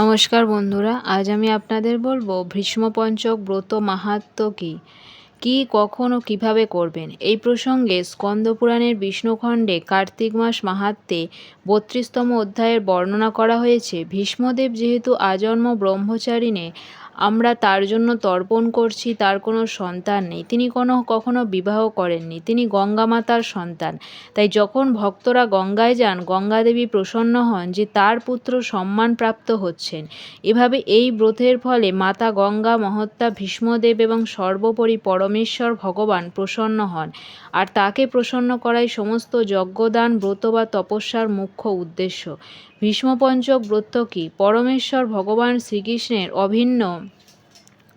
নমস্কার বন্ধুরা, আজ আমি আপনাদের বলব ভীষ্মপঞ্চক ব্রত মাহাত্ম কী? কি, কখন ও কীভাবে করবেন? এই প্রসঙ্গে স্কন্দপুরাণের বিষ্ণুখণ্ডে কার্তিক মাস মাহাত্মে বত্রিশতম অধ্যায়ের বর্ণনা করা হয়েছে। ভীষ্মদেব যেহেতু আজন্ম ব্রহ্মচারিণে আমরা তার জন্য তর্পণ করছি, তার কোনো সন্তান নেই। তিনি কোনো, কখনো বিবাহ করেননি। তিনি গঙ্গা মাতার সন্তান। তাই যখন ভক্তরা গঙ্গায় যান, গঙ্গা দেবী প্রসন্ন হন যে তার পুত্র সম্মানপ্রাপ্ত হচ্ছেন। এভাবে এই ব্রতের ফলে মাতা গঙ্গা, মহত্তা, ভীষ্মদেব এবং সর্বোপরি পরমেশ্বর ভগবান প্রসন্ন হন। আর তাকে প্রসন্ন করাই সমস্ত যজ্ঞদান, ব্রত বা তপস্যার মুখ্য উদ্দেশ্য। ভীষ্মপঞ্চক ব্রত কি পরমেশ্বর ভগবান শ্রীকৃষ্ণের অভিন্ন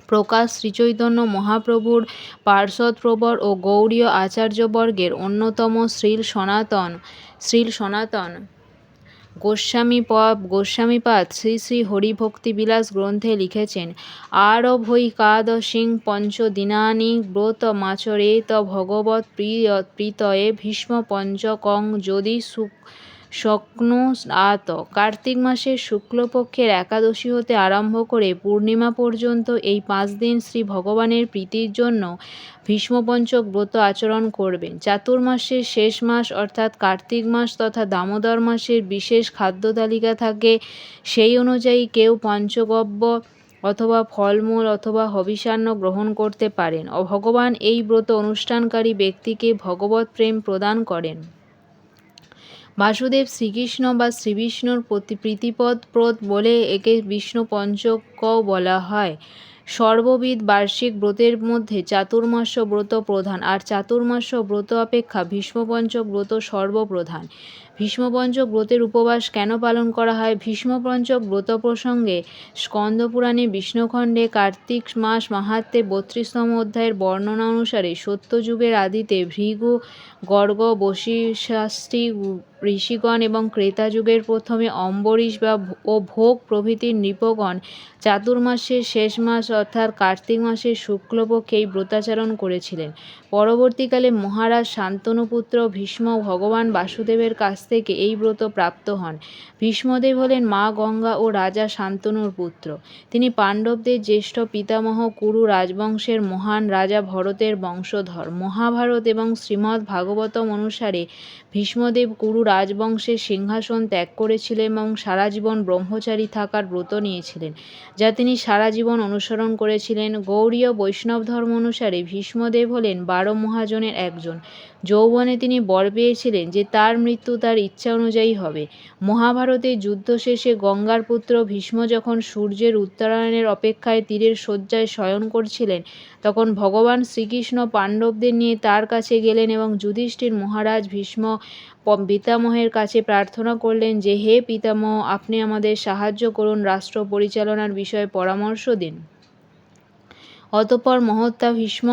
প্রকাশ শ্রীচৈতন্য মহাপ্রভুর পার্শ্বদ প্রবর ও গৌরীয় আচার্যবর্গের অন্যতম শ্রীল সনাতন শ্রীল সনাতন গোস্বামী পপ গোস্বামীপাদ শ্রী শ্রী হরিভক্তিবিলাস গ্রন্থে লিখেছেন আরভৈকাদশিং পঞ্চদিনানি ব্রত মাচরেত ভগবৎ প্রীতয়ে ভীষ্ম পঞ্চকং যদি সুখ আত কার্তিক মাসের শুক্লপক্ষের একাদশী হতে আরম্ভ করে পূর্ণিমা পর্যন্ত এই পাঁচ দিন শ্রী ভগবানের প্রীতির জন্য ভীষ্মপঞ্চক ব্রত আচরণ করবেন। চাতুর্মাসের শেষ মাস অর্থাৎ কার্তিক মাস তথা দামোদর মাসের বিশেষ খাদ্য তালিকা থাকে। সেই অনুযায়ী কেউ পঞ্চগব্য অথবা ফলমূল অথবা হবিষান্ন গ্রহণ করতে পারেন। ভগবান এই ব্রত অনুষ্ঠানকারী ব্যক্তিকে ভগবত প্রেম প্রদান করেন। বাসুদেব শ্রীকৃষ্ণ বা শ্রীবিষ্ণুর প্রতি প্রীতিপদ প্রদ বলে একে বিষ্ণু পঞ্চক বলা হয়। সর্ববিধ বার্ষিক ব্রতের মধ্যে চাতুর্মাস্য ব্রত প্রধান, আর চাতুর্মাস্য ব্রত অপেক্ষা ভীষ্মপঞ্চক ব্রত সর্বপ্রধান। ভীষ্মপঞ্চক ব্রতের উপবাস কেন পালন করা হয়? ভীষ্মপঞ্চক ব্রত প্রসঙ্গে স্কন্দপুরাণে বিষ্ণুখণ্ডে কার্তিক মাস মাহাত্মে বত্রিশতম অধ্যায়ের বর্ণনা অনুসারে সত্যযুগের আদিতে ভৃগু, গর্গ বশিষ্ঠী ঋষিগণ এবং ক্রেতা যুগের প্রথমে অম্বরীশ বা ও ভোগ প্রভৃতির নৃপগণ চাতুর্মাসের শেষ মাস অর্থাৎ কার্তিক মাসের শুক্লপক্ষে এই ব্রতাচরণ করেছিলেন। পরবর্তীকালে মহারাজ শান্তনুপুত্র ভীষ্ম ভগবান বাসুদেবের কাছ থেকে এই ব্রত প্রাপ্ত হন। ভীষ্মদেব হলেন মা গঙ্গা ও রাজা শান্তনুর পুত্র। তিনি পাণ্ডবদের জ্যেষ্ঠ পিতামহ কুরু রাজবংশের মহান রাজা ভরতের বংশধর। মহাভারত এবং শ্রীমদ্ ভাগবতম অনুসারে ভীষ্মদেব কুরু রাজবংশের সিংহাসন ত্যাগ করেছিলেন এবং সারা জীবন ব্রহ্মচারী থাকার ব্রত নিয়েছিলেন, যা তিনি সারা জীবন অনুসরণ করেছিলেন। গৌরীয় বৈষ্ণব ধর্ম অনুসারে ভীষ্মদেব হলেন বারো মহাজনের একজন। যৌবনে তিনি বর পেয়েছিলেন যে তার মৃত্যু তার ইচ্ছা অনুযায়ী হবে। মহাভারতে যুদ্ধ শেষে গঙ্গার পুত্র ভীষ্ম যখন সূর্যের উত্তরায়ণের অপেক্ষায় তীরের শয্যায় শয়ন করছিলেন, তখন ভগবান শ্রীকৃষ্ণ পাণ্ডবদের নিয়ে তার কাছে গেলেন এবং যুধিষ্ঠির মহারাজ ভীষ্ম পিতামহের কাছে প্রার্থনা করলেন যে, হে পিতামহ, আপনি আমাদের সাহায্য করুন, রাষ্ট্র পরিচালনার বিষয়ে পরামর্শ দিন। অতঃপর মহত্তা ভীষ্ম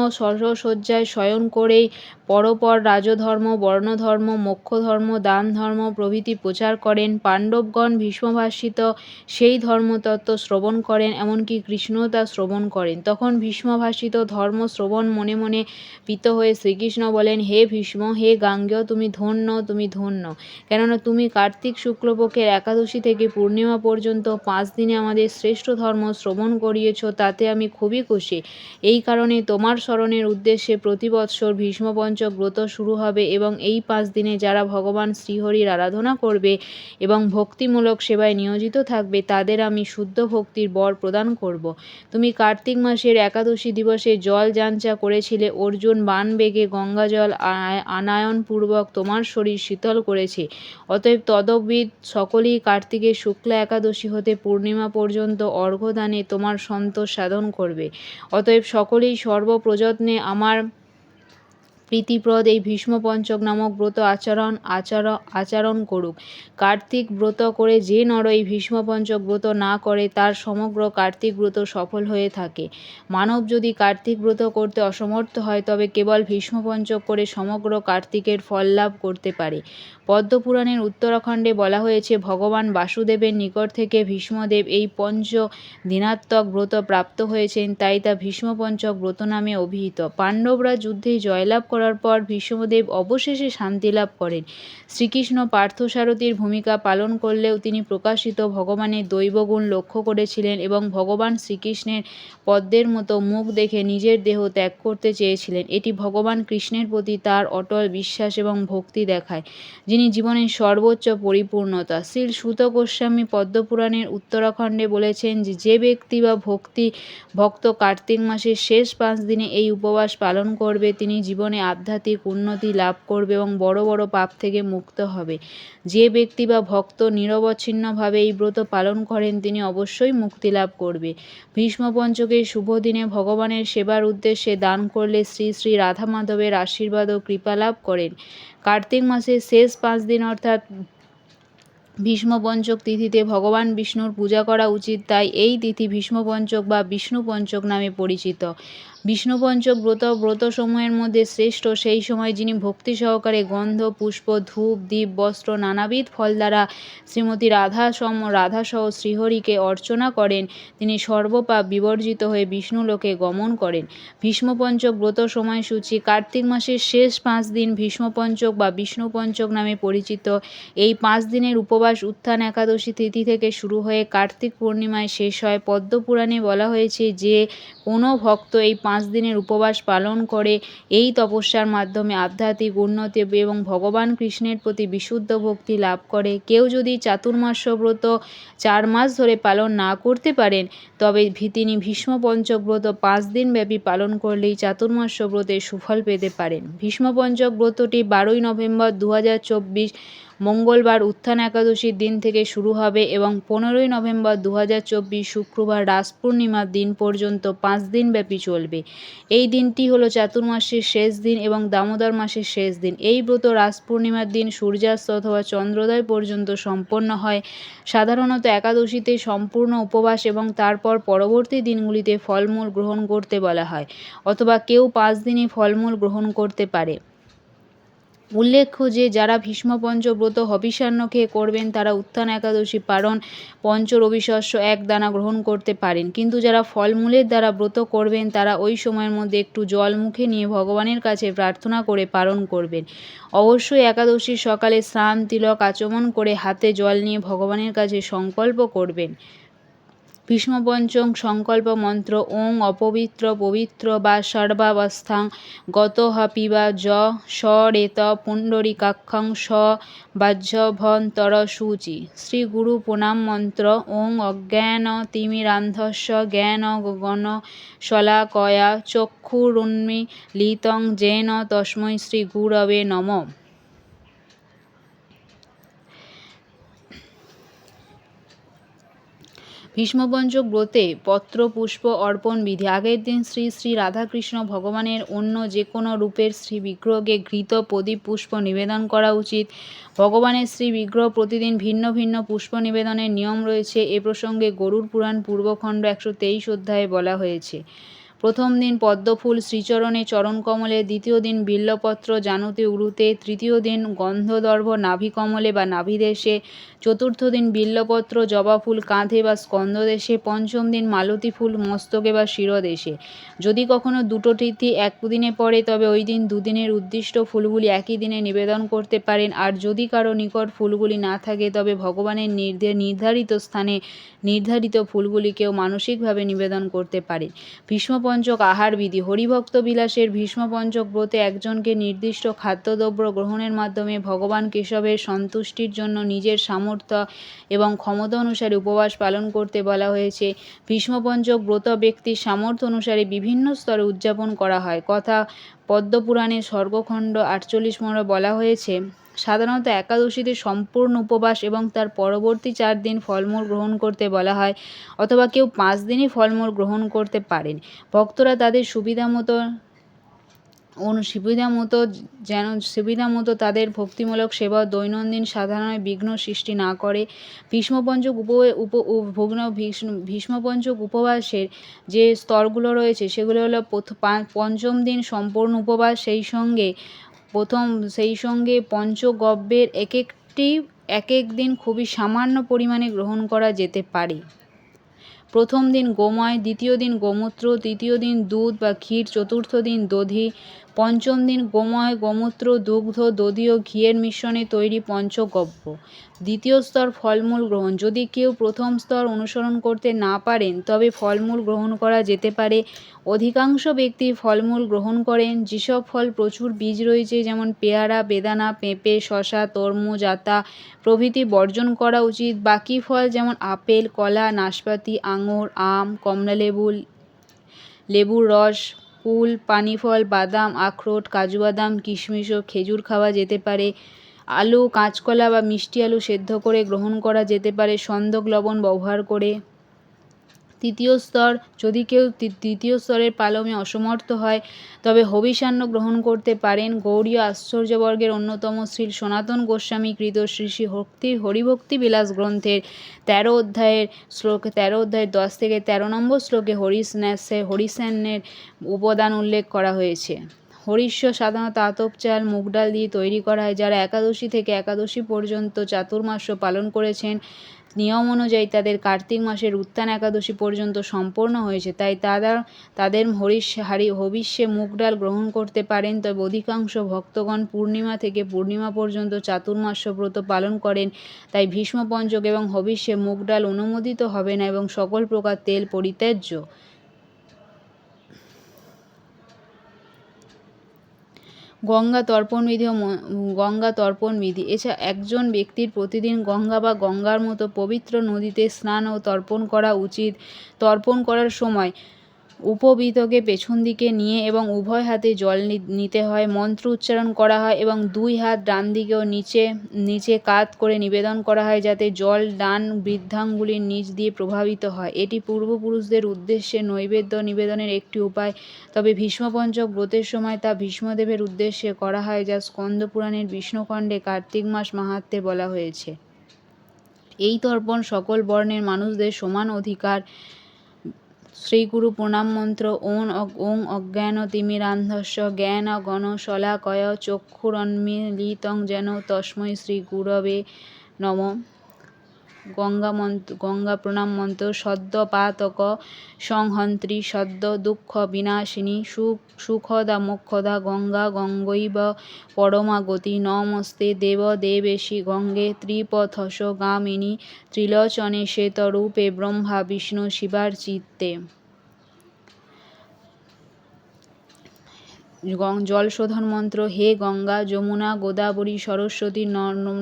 শয্যায় শয়ন করেই পরপর রাজধর্ম, বর্ণধর্ম, মোক্ষধর্ম দান ধর্ম প্রভৃতি প্রচার করেন। পাণ্ডবগণ ভীষ্মভাষিত সেই ধর্মতত্ত্ব শ্রবণ করেন, এমনকি কৃষ্ণও তা শ্রবণ করেন। তখন ভীষ্মভাষিত ধর্ম শ্রবণ মনে মনে পিত হয়ে শ্রীকৃষ্ণ বলেন, হে ভীষ্ম, হে গাঙ্গেয়, তুমি ধন্য তুমি ধন্য। কেননা তুমি কার্তিক শুক্লপক্ষের একাদশী থেকে পূর্ণিমা পর্যন্ত পাঁচ দিনে আমাদের শ্রেষ্ঠ ধর্ম শ্রবণ করিয়েছ, তাতে আমি খুবই খুশি। এই কারণে তোমার স্মরণের উদ্দেশ্যে প্রতি বৎসর ভীষ্মপঞ্চক ব্রত শুরু হবে এবং এই পাঁচ দিনে যারা ভগবান শ্রীহরির আরাধনা করবে এবং ভক্তিমূলক সেবায় নিয়োজিত থাকবে, তাদের আমি শুদ্ধ ভক্তির বর প্রদান করব। তুমি কার্তিক মাসের একাদশী দিবসে জল যাঞ্চা করেছিলে, অর্জুন বান বেগে গঙ্গাজল আনায়নপূর্বক তোমার শরীর শীতল করেছে। অতএব তদবিদ সকলেই কার্তিকের শুক্লা একাদশী হতে পূর্ণিমা পর্যন্ত অর্ঘ্যদানে তোমার সন্তোষ সাধন করবে। অতএব সকলেই সর্বপ্রযত্নে আমার প্রীতিপ্রদ এই ভীষ্ম পঞ্চক নামক ব্রত আচরণ, আচর, আচরণ করুক। কার্তিক ব্রত করে যে নর এই ভীষ্ম পঞ্চক ব্রত না করে, তার সমগ্র কার্তিক ব্রত সফল হয়ে থাকে। মানব যদি কার্তিক ব্রত করতে অসমর্থ হয়, তবে কেবল ভীষ্ম পঞ্চক করে সমগ্র কার্তিকের ফল লাভ করতে পারে। পদ্মপুরাণের উত্তরাখণ্ডে বলা হয়েছে, ভগবান বাসুদেবের নিকট থেকে ভীষ্মদেব এই পঞ্চ দিনাত্মক ব্রত প্রাপ্ত হয়েছেন, তাই তা ভীষ্মপঞ্চক ব্রত নামে অভিহিত। পাণ্ডবরা যুদ্ধে জয়লাভ করার করার পর ভীষ্মদেব অবশেষে শান্তি লাভ করেন। শ্রীকৃষ্ণ পার্থসারথীর ভূমিকা পালন করলেও তিনি প্রকাশিত ভগবানের দৈবগুণ লক্ষ্য করেছিলেন এবং ভগবান শ্রীকৃষ্ণের পদ্মের মতো মুখ দেখে নিজের দেহ ত্যাগ করতে চেয়েছিলেন। এটি ভগবান কৃষ্ণের প্রতি তার অটল বিশ্বাস এবং ভক্তি দেখায়, যিনি জীবনের সর্বোচ্চ পরিপূর্ণতা। শ্রীল সুত গোস্বামী পদ্মপুরাণের উত্তরাখণ্ডে বলেছেন যে যে ব্যক্তি বা ভক্তি ভক্ত কার্তিক মাসের শেষ পাঁচ দিনে এই উপবাস পালন করবে, তিনি জীবনে আধ্যাত্মিক উন্নতি লাভ করবে এবং বড় বড় পাপ থেকে মুক্ত হবে। যে ব্যক্তি বা ভক্ত নিরবচ্ছিন্নভাবে এই ব্রত পালন করেন, তিনি অবশ্যই মুক্তি লাভ করবে। ভীষ্ম পঞ্চকের শুভ দিনে ভগবানের সেবার উদ্দেশ্যে দান করলে শ্রী শ্রী রাধা মাধবের আশীর্বাদ ও কৃপা লাভ করেন। কার্তিক মাসের শেষ পাঁচ দিন অর্থাৎ ভীষ্ম পঞ্চক তিথিতে ভগবান বিষ্ণুর পূজা করা উচিত, তাই এই তিথি ভীষ্ম পঞ্চক বা বিষ্ণু পঞ্চক নামে পরিচিত। বিষ্ণু পঞ্চক ব্রত ব্রত সময়ের মধ্যে শ্রেষ্ঠ, সেই সময় যিনি ভক্তি সহকারে গন্ধ, পুষ্প, ধূপ দ্বীপ বস্ত্র, নানাবিধ ফল দ্বারা শ্রীমতী রাধা সম রাধাসহ শ্রীহরিকে অর্চনা করেন, তিনি সর্বপাপ বিবর্জিত হয়ে বিষ্ণুলোকে গমন করেন। ভীষ্ম পঞ্চক ব্রত সময়সূচি কার্তিক মাসের শেষ পাঁচ দিন ভীষ্মপঞ্চক বা বিষ্ণুপঞ্চক নামে পরিচিত। এই পাঁচ দিনের উপবাস উত্থান একাদশী তিথি থেকে শুরু হয়ে কার্তিক পূর্ণিমায় শেষ হয়। পদ্মপুরাণে বলা হয়েছে যে কোনো ভক্ত এই পাঁচ দিনের উপবাস পালন করে, এই তপস্যার মাধ্যমে আধ্যাত্মিক উন্নতি এবং ভগবান কৃষ্ণের প্রতি বিশুদ্ধ ভক্তি লাভ করে। কেউ যদি চাতুর্মাস্য ব্রত চার মাস ধরে পালন না করতে পারেন, তবে তিনি ভীষ্ম পঞ্চক ব্রত পাঁচ দিন ব্যাপী পালন করলেই চাতুর্মাস্য ব্রতের সুফল পেতে পারেন। ভীষ্ম পঞ্চক ব্রতটি বারোই নভেম্বর দু হাজার চব্বিশ মঙ্গলবার উত্থান একাদশীর দিন থেকে শুরু হবে এবং পনেরোই নভেম্বর দু হাজার চব্বিশ শুক্রবার রাস পূর্ণিমার দিন পর্যন্ত পাঁচ দিন ব্যাপী চলবে। এই দিনটি হলো চাতুর্মাসের শেষ দিন এবং দামোদর মাসের শেষ দিন। এই ব্রত রাস পূর্ণিমার দিন সূর্যাস্ত অথবা চন্দ্রোদয় পর্যন্ত সম্পন্ন হয়। সাধারণত একাদশীতে সম্পূর্ণ উপবাস এবং তারপর পরবর্তী দিনগুলিতে ফলমূল গ্রহণ করতে বলা হয়, অথবা কেউ পাঁচ দিনই ফলমূল গ্রহণ করতে পারে। উল্লেখ্য যে, যারা ভীষ্ম পঞ্চব্রত হবিষান্ন খেয়ে করবেন, তারা উত্থান একাদশী পালন পঞ্চ রবিশস্য এক দানা গ্রহণ করতে পারেন। কিন্তু যারা ফলমূলের দ্বারা ব্রত করবেন, তারা ওই সময়ের মধ্যে একটু জল মুখে নিয়ে ভগবানের কাছে প্রার্থনা করে পালন করবেন। অবশ্যই একাদশীর সকালে স্নান, তিলক আচমন করে হাতে জল নিয়ে ভগবানের কাছে সংকল্প করবেন। ভীষ্ম পঞ্চম সংকল্প মন্ত্র ওং অপবিত্র পবিত্র বা সর্বাবস্থাং গতঃ পিবা য সরেত পুণ্ডরীকাক্ষং স বাহ্যভন্তর শুচি শ্রী গুরু প্রণাম মন্ত্র ওং অজ্ঞান তিমিরান্ধস্য জ্ঞান গগন শলাকয়া চক্ষুরুন্মীলিতং যেন তস্মৈ শ্রী গুরবে নমঃ। ভীষ্মপঞ্চক ব্রতে পত্র পুষ্প অর্পণ বিধি। আগের দিন শ্রী শ্রী রাধাকৃষ্ণ ভগবানের অন্য যে কোনো রূপের শ্রী বিগ্রহকে ঘৃত প্রদীপ পুষ্প নিবেদন করা উচিত। ভগবানের শ্রী বিগ্রহ প্রতিদিন ভিন্ন ভিন্ন পুষ্প নিবেদনের নিয়ম রয়েছে। এ প্রসঙ্গে গরুর পুরাণ পূর্বখণ্ড একশো তেইশ অধ্যায়ে বলা হয়েছে। প্রথম দিন পদ্মফুল শ্রীচরণে চরণকমলে, দ্বিতীয় দিন বিল্লপত্র জানুতে উরুতে তৃতীয় দিন গন্ধদর্ভ নাভিকমলে বা নাভিদেশে, চতুর্থ দিন বিল্লপত্র জবা ফুল কাঁধে বা স্কন্দদেশে পঞ্চম দিন মালতী ফুল মস্তকে বা শিরদেশে। যদি কখনো দুটো তিথি এক দিনে পড়ে, তবে ওই দিন দুদিনের উদ্দিষ্ট ফুলগুলি একই দিনে নিবেদন করতে পারেন। আর যদি কারও নিকট ফুলগুলি না থাকে, তবে ভগবানের নির্ধারিত স্থানে নির্ধারিত ফুলগুলিকেও মানসিকভাবে নিবেদন করতে পারেন। ভীষ্মপঞ্চক আহার বিধি। হরিভক্ত বিলাসের ভীষ্মপঞ্চক ব্রতে একজনকে নির্দিষ্ট খাদ্যদ্রব্য গ্রহণের মাধ্যমে ভগবান কেশবের সন্তুষ্টির জন্য নিজের সামর্থ্য এবং ক্ষমতা অনুসারে উপবাস পালন করতে বলা হয়েছে। ভীষ্মপঞ্চক ব্রত ব্যক্তির সামর্থ্য অনুসারে বিভিন্ন স্তরে উদযাপন করা হয়। কথা পদ্মপুরাণে স্বর্গখণ্ড আটচল্লিশ নম্বরে বলা হয়েছে সাধারণত একাদশীতে সম্পূর্ণ উপবাস এবং তার পরবর্তী চার দিন ফলমূল গ্রহণ করতে বলা হয়, অথবা কেউ পাঁচ দিনই ফলমূল গ্রহণ করতে পারেন। ভক্তরা তাদের সুবিধা মতো অনু, সুবিধা মতো যেন, সুবিধা মতো তাদের ভক্তিমূলক সেবা দৈনন্দিন সাধারণ বিঘ্ন সৃষ্টি না করে। ভীষ্মপঞ্চক উপ উপ, ভগ্ন ভীষ্মপঞ্চক উপবাসের যে স্তরগুলো রয়েছে, সেগুলো হলো পঞ্চম দিন সম্পূর্ণ উপবাস, সেই সঙ্গে প্রথম সেই সঙ্গে পঞ্চগব্যের এক একটি এক এক দিন খুবই সামান্য পরিমাণে গ্রহণ করা যেতে পারে। প্রথম দিন গোময়, দ্বিতীয় দিন গোমূত্র, তৃতীয় দিন দুধ বা ক্ষীর, চতুর্থ দিন দধি পঞ্চম দিন গোময়, গোমূত্র, দুগ্ধ দধীয় ঘিয়ের মিশ্রণে তৈরি পঞ্চগব্য। দ্বিতীয় স্তর ফলমূল গ্রহণ। যদি কেউ প্রথম স্তর অনুসরণ করতে না পারেন, তবে ফলমূল গ্রহণ করা যেতে পারে। অধিকাংশ ব্যক্তি ফলমূল গ্রহণ করেন। যেসব ফল প্রচুর বীজ রয়েছে, যেমন পেয়ারা, বেদানা, পেঁপে শশা তরমুজ, আতা প্রভৃতি বর্জন করা উচিত। বাকি ফল যেমন আপেল, কলা, নাশপাতি, আঙুর, আম, কমলালেবু, লেবুর রস কুল পানিফল, বাদাম, আখরোট কাজু বাদাম কিশমিশ ও খেজুর খাওয়া যেতে পারে। আলু, কাঁচকলা বা মিষ্টি আলু সেদ্ধ করে গ্রহণ করা যেতে পারে। সন্দক, লবণ ব্যবহার করে। তৃতীয় স্তর। যদি কেউ তৃতীয় স্তরের পালমে অসমর্থ হয়, তবে হবিষান্ন গ্রহণ করতে পারেন গৌড়ীয় আশ্চর্যবর্গের অন্যতম শ্রী সনাতন গোস্বামী কৃত শ্রী শ্রী ভক্তি, হরিভক্তি বিলাস গ্রন্থের তেরো অধ্যায়ের শ্লোক, তেরো অধ্যায়ের দশ থেকে তেরো নম্বর শ্লোকে হরিস্ন্যাসে হরিসেনের উপাদান উল্লেখ করা হয়েছে। হরিষ্য সাধারণত আতপ চাল, মুগ ডাল দিয়ে তৈরি করা হয়, যারা একাদশী থেকে একাদশী পর্যন্ত চাতুর্মাস্য পালন করেছেন। নিয়ম অনুযায়ী তাদের কার্তিক মাসের উত্থান একাদশী পর্যন্ত সম্পন্ন হয়েছে, তাই তারা তাদের হরিষ হারি হবিষ্যে মুগ ডাল গ্রহণ করতে পারেন। তবে অধিকাংশ ভক্তগণ পূর্ণিমা থেকে পূর্ণিমা পর্যন্ত চাতুর্মাস্য ব্রত পালন করেন, তাই ভীষ্মপঞ্চক এবং হবিষ্যে মুগ ডাল অনুমোদিত হবে না এবং সকল প্রকার তেল পরিত্যাজ্য গঙ্গা তর্পণ বিধি ও গঙ্গা তর্পণ বিধি। এছাড়া একজন ব্যক্তির প্রতিদিন গঙ্গা বা গঙ্গার মতো পবিত্র নদীতে স্নান ও তর্পণ করা উচিত। তর্পণ করার সময় উপবীতকে পেছন দিকে নিয়ে এবং উভয় হাতে জল নিতে হয়, মন্ত্র উচ্চারণ করা হয় এবং দুই হাত ডান দিকে ও নিচে নিচে কাত করে নিবেদন করা হয় যাতে জল ডান বৃদ্ধাঙ্গুলির নিচ দিয়ে প্রভাবিত হয়। এটি পূর্বপুরুষদের উদ্দেশ্যে নৈবেদ্য নিবেদনের একটি উপায়। তবে ভীষ্মপঞ্চক ব্রতের সময় তা ভীষ্মদেবের উদ্দেশ্যে করা হয় যা স্কন্দ পুরাণের বিষ্ণুখণ্ডে কার্তিক মাস মাহাত্মে বলা হয়েছে। এই তর্পণ সকল বর্ণের মানুষদের সমান অধিকার শ্রীগুরু প্রণাম মন্ত্র ওং ওং অজ্ঞান তিমিরান্ধস্য, জ্ঞান গণ শলাকয় চক্ষুরন্মিলিতং যেন তস্মৈ শ্রী গুরবে নম। গঙ্গা মন্ত্র, গঙ্গা প্রণাম মন্ত্র, সদ্য পাতক সংহন্ত্রী, সদ্য দুঃখ বিনাশিনী, সুখ, সুখদা মুখদা গঙ্গা গঙ্গৈব পরমা গতি নমস্তে দেব দেবেশি গঙ্গে ত্রিপথস গামিনী, ত্রিলোচনে শ্বেতরূপে ব্রহ্মা বিষ্ণু শিবার চিত্তে। জল শোধন মন্ত্র, হে গঙ্গা, যমুনা, গোদাবরী, সরস্বতী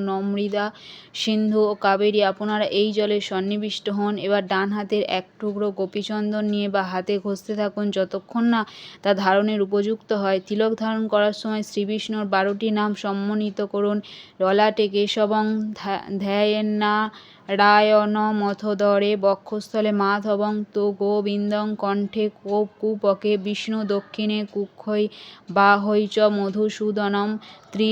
নমৃদা, সিন্ধু ও কাবেরী, আপনারা এই জলে সন্নিবিষ্ট হন। এবার ডান হাতের এক টুকরো গোপীচন্দন নিয়ে বা হাতে ঘষতে থাকুন যতক্ষণ না তা ধারণের উপযুক্ত হয়। তিলক ধারণ করার সময় শ্রীবিষ্ণুর বারোটি নাম সম্মানিত করুন। ললাটে কেশবং ধ্যায়েন্না রায়ণমথোদরে বক্ষস্থলে মাধবং তো গোবিন্দং কণ্ঠে কূপকে বিষ্ণু দক্ষিণে কুক্ষৈ বাহৈ চ মধুসূদনম ত্রি,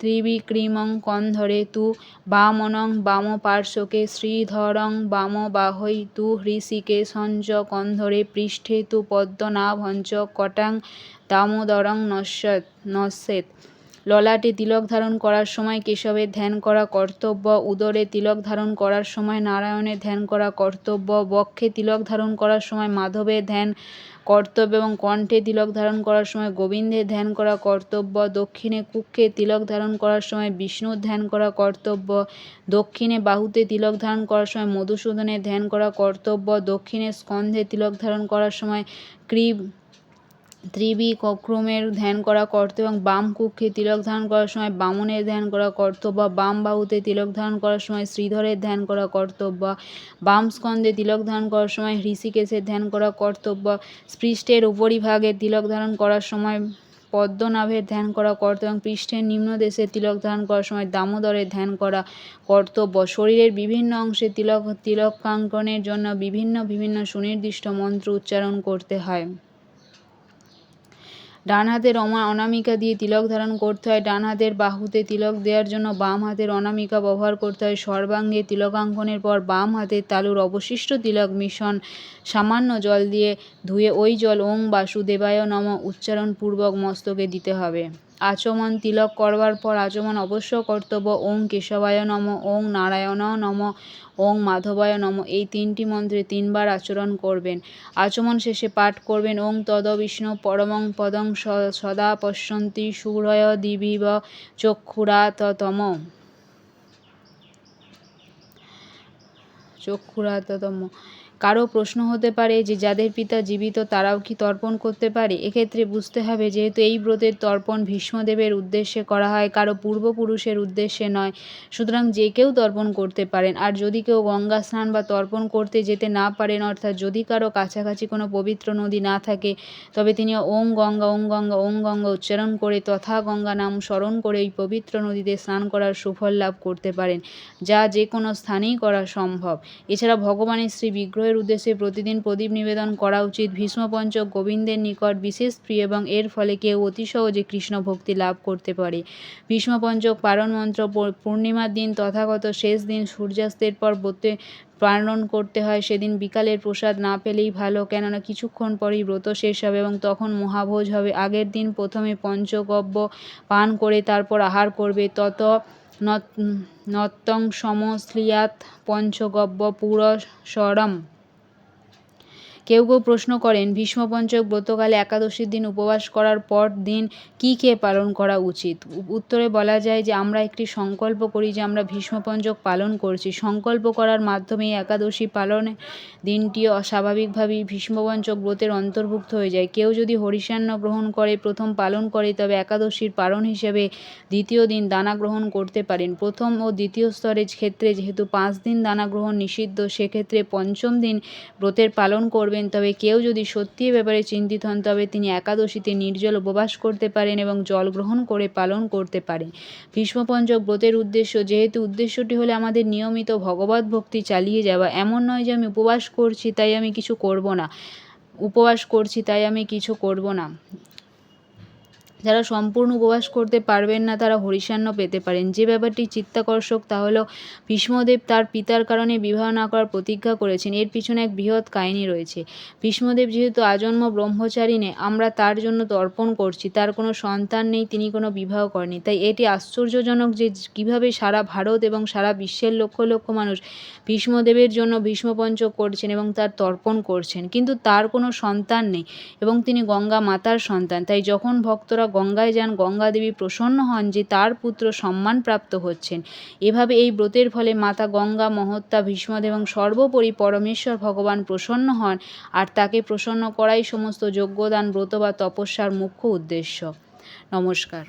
ত্রিবিক্রিমং কন্ধরে তু বামনং বামপার্শ্বকে শ্রীধরং বামবাহৈ তু হৃষিকেশঞ্চ কন্ধরে পৃষ্ঠে তু পদ্মনাভঞ্চ কটাং দামোদরং নশ্যেৎ নশ্যেৎ ললাটে তিলক ধারণ করার সময় কেশবের ধ্যান করা কর্তব্য, উদরে তিলক ধারণ করার সময় নারায়ণের ধ্যান করা কর্তব্য, বক্ষে তিলক ধারণ করার সময় মাধবের ধ্যান কর্তব্য এবং কণ্ঠে তিলক ধারণ করার সময় গোবিন্দের ধ্যান করা কর্তব্য, দক্ষিণে কুক্ষে তিলক ধারণ করার সময় বিষ্ণুর ধ্যান করা কর্তব্য, দক্ষিণে বাহুতে তিলক ধারণ করার সময় মধুসূদনের ধ্যান করা কর্তব্য, দক্ষিণে স্কন্ধে তিলক ধারণ করার সময় ক্রীব ত্রিবিক্রমের ধ্যান করা কর্ত এবং বাম কুক্ষে তিলক ধারণ করার সময় বামনের ধ্যান করা কর্তব্য, বাম বাহুতে তিলক ধারণ করার সময় শ্রীধরের ধ্যান করা কর্তব্য, বাম স্কন্ধে তিলক ধারণ করার সময় হৃষিকেশের ধ্যান করা কর্তব্য পৃষ্ঠের উপরিভাগে তিলক ধারণ করার সময় পদ্মনাভের ধ্যান করা কর্তব্য এবং পৃষ্ঠের নিম্নদেশে তিলক ধারণ করার সময় দামোদরের ধ্যান করা কর্তব্য। শরীরের বিভিন্ন অংশে তিলক, তিলকাঙ্কনের জন্য বিভিন্ন বিভিন্ন সুনির্দিষ্ট মন্ত্র উচ্চারণ করতে হয়। ডান হাতের অনামিকা দিয়ে তিলক ধারণ করতে হয়। ডান হাতের বাহুতে তিলক দেওয়ার জন্য বাম হাতের অনামিকা ব্যবহার করতে হয়। সর্বাঙ্গে তিলকাঙ্কনের পর বাম হাতের তালুর অবশিষ্ট তিলক মিশন সামান্য জল দিয়ে ধুয়ে ওই জল ওং বাসুদেবায় নম উচ্চারণপূর্বক মস্তকে দিতে হবে। আচমন তিলক করবার পর আচমন অবশ্য কর্তব্য। ওং কেশবায় নম, ওং নারায়ণ নম, ওং মাধবায় নম। এই তিনটি মন্ত্রে তিনবার আচরণ করবেন। আচমন শেষে পাঠ করবেন, ওং তদ বিষ্ণু পরমং পদং সদা পশ্যন্তি সুরয় দিবিব চক্ষুরাততম চক্ষুরাততম কারও প্রশ্ন হতে পারে যে যাদের পিতা জীবিত তারাও কি তর্পণ করতে পারে? এক্ষেত্রে বুঝতে হবে যেহেতু এই ব্রতের তর্পণ ভীষ্মদেবের উদ্দেশ্যে করা হয়, কারও পূর্বপুরুষের উদ্দেশ্যে নয়। সুতরাং যে কেউ তর্পণ করতে পারেন। আর যদি কেউ গঙ্গা স্নান বা তর্পণ করতে যেতে না পারেন, অর্থাৎ যদি কারও কাছাকাছি কোনো পবিত্র নদী না থাকে, তবে তিনি ওং গঙ্গা ওং গঙ্গা ওং গঙ্গা উচ্চারণ করে তথা গঙ্গা নাম স্মরণ করে এই পবিত্র নদীতে স্নান করার সুফল লাভ করতে পারেন, যা যে কোনো স্থানেই করা সম্ভব। এছাড়া ভগবানের শ্রী বিগ্রহের উদ্দেশ্যে প্রতিদিন প্রদীপ নিবেদন করা উচিত। ভীষ্মপঞ্চক গোবিন্দের নিকট বিশেষ প্রিয় এবং এর ফলে কেউ অতি সহজে কৃষ্ণ ভক্তি লাভ করতে পারে। ভীষ্মপঞ্চক পারণ মন্ত্র পূর্ণিমার দিন তথাগত শেষ দিন সূর্যাস্তের পর ব্রতে পালন করতে হয়। সেদিন বিকালের প্রসাদ না পেলেই ভালো, কেননা কিছুক্ষণ পরেই ব্রত শেষ হবে এবং তখন মহাভোজ হবে। আগের দিন প্রথমে পঞ্চগব্য পান করে তারপর আহার করবে। তত নত- নত্যং সমশ্লিয়াত পঞ্চগব্য পুরস্সরম কেউ কেউ প্রশ্ন করেন, ভীষ্মপঞ্চক ব্রতকালে একাদশীর দিন উপবাস করার পর দিন কী খেয়ে পালন করা উচিত? উত্তরে বলা যায় যে, আমরা একটি সংকল্প করি যে, আমরা ভীষ্মপঞ্চক পালন করছি। সংকল্প করার মাধ্যমে একাদশী পালনে দিনটি অস্বাভাবিকভাবেই ভীষ্মপঞ্চক ব্রতের অন্তর্ভুক্ত হয়ে যায়। কেউ যদি হরিষান্ন গ্রহণ করে, প্রথম পালন করে, তবে একাদশীর পালন হিসেবে দ্বিতীয় দিন দানা গ্রহণ করতে পারেন। প্রথম ও দ্বিতীয় স্তরের ক্ষেত্রে যেহেতু পাঁচ দিন দানা গ্রহণ নিষিদ্ধ, সেক্ষেত্রে পঞ্চম দিন ব্রতের পালন করবেন, তবে কেউ যদি সত্যি এ ব্যাপারে চিন্তিত হন, তবে তিনি একাদশীতে নির্জল উপবাস করতে পারেন এবং জল গ্রহণ করে পালন করতে পারেন। ভীষ্মপঞ্চক ব্রতের উদ্দেশ্য, যেহেতু উদ্দেশ্যটি হলে আমাদের নিয়মিত ভগবত ভক্তি চালিয়ে যাওয়া, এমন নয় যে আমি উপবাস করছি, তাই আমি কিছু করব না। উপবাস করছি, তাই আমি কিছু করব না। যারা সম্পূর্ণ উপবাস করতে পারবেন না, তারা হরিষান্ন পেতে পারেন। যে ব্যাপারটি চিত্তাকর্ষক তা হলো ভীষ্মদেব তার পিতার কারণে বিবাহ না করার প্রতিজ্ঞা করেছেন। এর পিছনে এক বৃহৎ কাহিনী রয়েছে। ভীষ্মদেব যেহেতু আজন্ম ব্রহ্মচারী নে আমরা তার জন্য তর্পণ করছি, তার কোনো সন্তান নেই, তিনি কোনো বিবাহ করেনি তাই এটি আশ্চর্যজনক যে কীভাবে সারা ভারত এবং সারা বিশ্বের লক্ষ লক্ষ মানুষ ভীষ্মদেবের জন্য ভীষ্মপঞ্চক করছেন এবং তার তর্পণ করছেন। কিন্তু তার কোনো সন্তান নেই এবং তিনি গঙ্গা মাতার সন্তান। তাই যখন ভক্তরা গঙ্গায় যান, গঙ্গা দেবী প্রসন্ন হন যে তার পুত্র সম্মান প্রাপ্ত হচ্ছেন। এভাবে এই ব্রতের ফলে মাতা গঙ্গা, মহত্তা ভীষ্মদ এবং সর্বোপরি পরমেশ্বর ভগবান প্রসন্ন হন আর তাকে প্রসন্ন করাই সমস্ত যোগ্যদান ব্রত বা তপস্যার মুখ্য উদ্দেশ্য। নমস্কার।